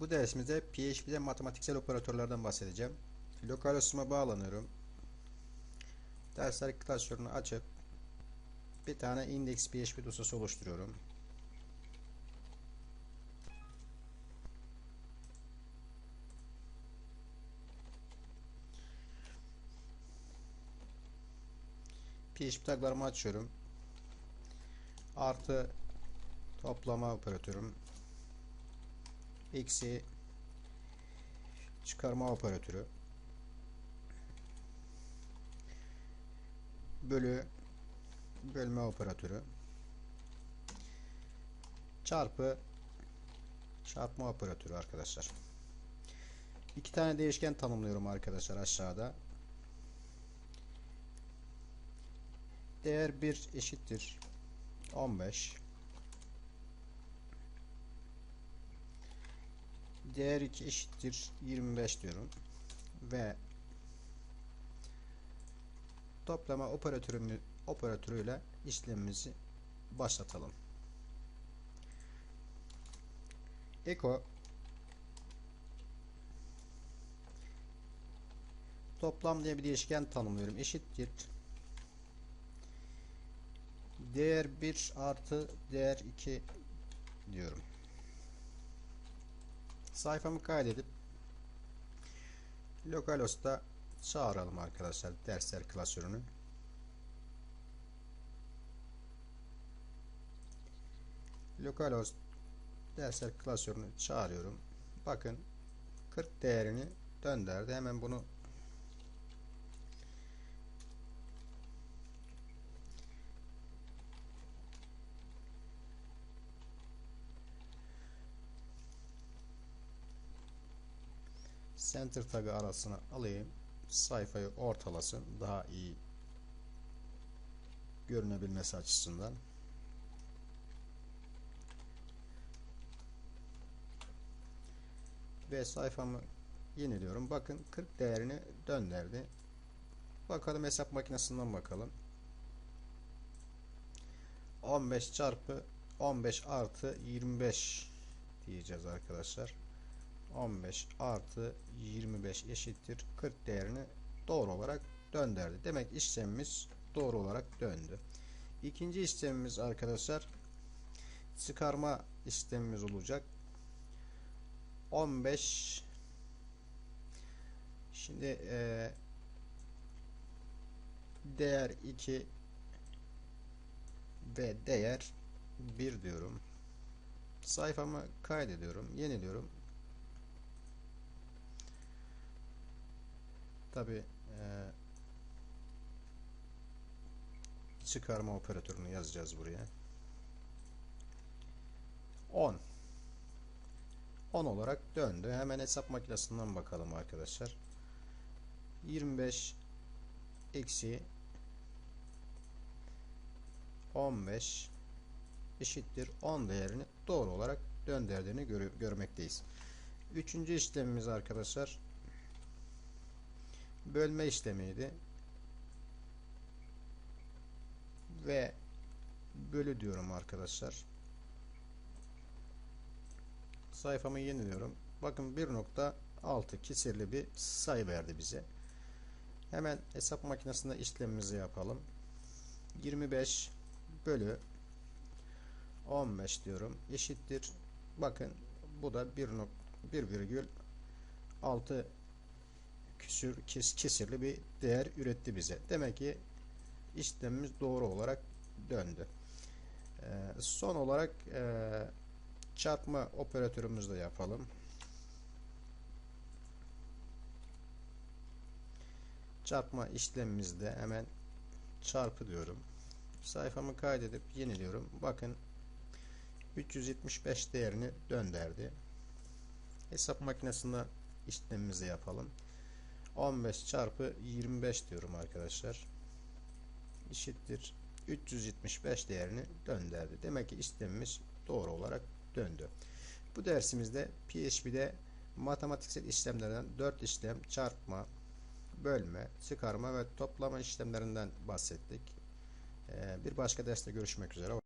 Bu dersimizde PHP'de matematiksel operatörlerden bahsedeceğim. Lokal hostuma bağlanıyorum. Dersler klasörünü açıp bir tane index PHP dosyası oluşturuyorum. PHP taglarımı açıyorum. Artı toplama operatörüm. Eksi çıkarma operatörü. Bölü bölme operatörü. Çarpı çarpma operatörü arkadaşlar. İki tane değişken tanımlıyorum arkadaşlar aşağıda. Değer 1 eşittir 15 değer 2 eşittir 25 diyorum ve toplama operatörümü operatörüyle işlemimizi başlatalım. Eko toplam diye bir değişken tanımlıyorum. Eşittir değer 1 artı değer 2 diyorum. Sayfamı kaydedip localhost'a çağıralım arkadaşlar dersler klasörünü. Localhost dersler klasörünü çağırıyorum. Bakın 40 değerini döndürdü. Hemen bunu center tagı arasına alayım. Sayfayı ortalasın. Daha iyi görünebilmesi açısından. Ve sayfamı yeniliyorum. Bakın 40 değerini döndürdü. Bakalım hesap makinesinden bakalım. 15 çarpı 15 artı 25 diyeceğiz arkadaşlar. 15 artı 25 eşittir 40 değerini doğru olarak döndürdü. Demek işlemimiz doğru olarak döndü. İkinci işlemimiz arkadaşlar çıkarma işlemimiz olacak. 15 şimdi e, değer 2 ve değer 1 diyorum. Sayfamı kaydediyorum. Yeniliyorum. Tabi e, çıkarma operatörünü yazacağız buraya. 10 10 olarak döndü. Hemen hesap makinesinden bakalım arkadaşlar. 25 eksi 15 eşittir 10 değerini doğru olarak döndürdüğünü gör görmekteyiz. Üçüncü işlemimiz arkadaşlar bölme işlemiydi. Ve bölü diyorum arkadaşlar. Sayfamı yeniliyorum. Bakın 1.6 kesirli bir sayı verdi bize. Hemen hesap makinesinde işlemimizi yapalım. 25 bölü 15 diyorum. Eşittir. Bakın bu da 1.1,6 küsür kes, kesirli bir değer üretti bize. Demek ki işlemimiz doğru olarak döndü. Ee, son olarak e, çarpma operatörümüzü de yapalım. Çarpma işlemimizde hemen çarpı diyorum. Sayfamı kaydedip yeniliyorum. Bakın 375 değerini döndürdü. Hesap makinesinde işlemimizi yapalım. 15 çarpı 25 diyorum arkadaşlar. Eşittir 375 değerini döndürdü. Demek ki işlemimiz doğru olarak döndü. Bu dersimizde PHP'de matematiksel işlemlerden 4 işlem çarpma, bölme, çıkarma ve toplama işlemlerinden bahsettik. Ee, bir başka derste görüşmek üzere.